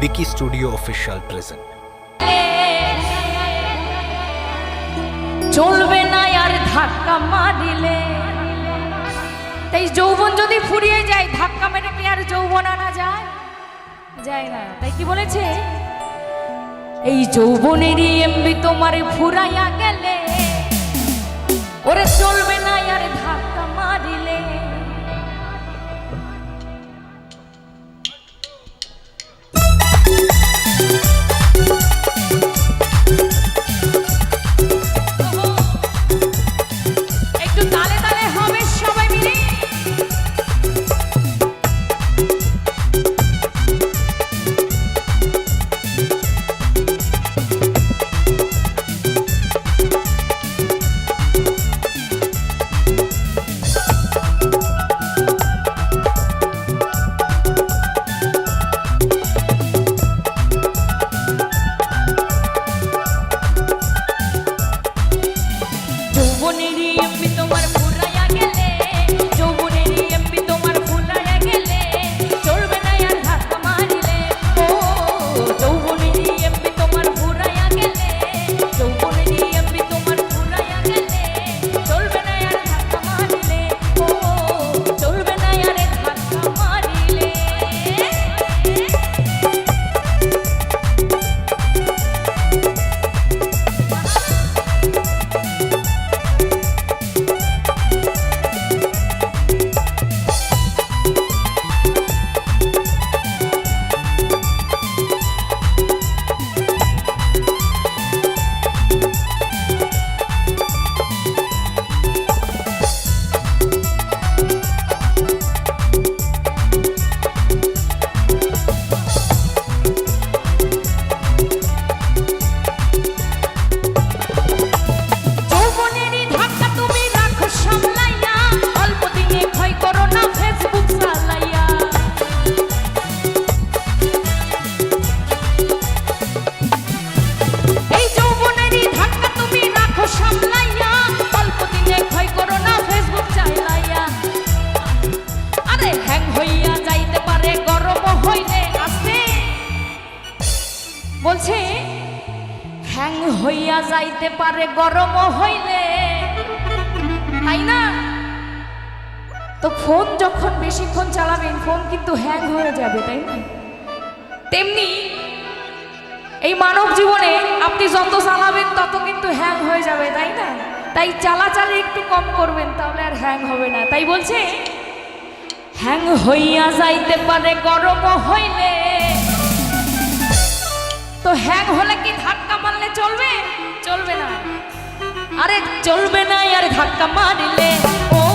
বিকি studio official present চলবে না আর ধাক্কা মারিলে। তাই যৌবন যদি ফুরিয়ে যায়, ধাক্কা মেরে কি আর যৌবন আনা যায়? যায় না। তাই কি বলেছে? এই যৌবনেরই এমবি তোমারে ফুরাইয়া গেলে। ওরে চলবে না আর যৌবনেরই এমপি বলছে, হ্যাং হইয়া যাইতে পারে, গরম হইলে। তাই না? তো ফোন যখন বেশিক্ষণ চালাবেন, ফোন কিন্তু হ্যাং হয়ে যাবে, তাই না? তেমনি এই মানব জীবনে আপনি যত চালাবেন, তত কিন্তু হ্যাং হয়ে যাবে, তাই না? তাই চালাচালি একটু কম করবেন, তাহলে আর হ্যাং হবে না। তাই বলছে, হ্যাং হইয়া যাইতে পারে, গরম হইলে। হ্যাং হলে কি ধাক্কা মারলে চলবে? চলবে না। আরে চলবে না, আর ধাক্কা মারিলে। ও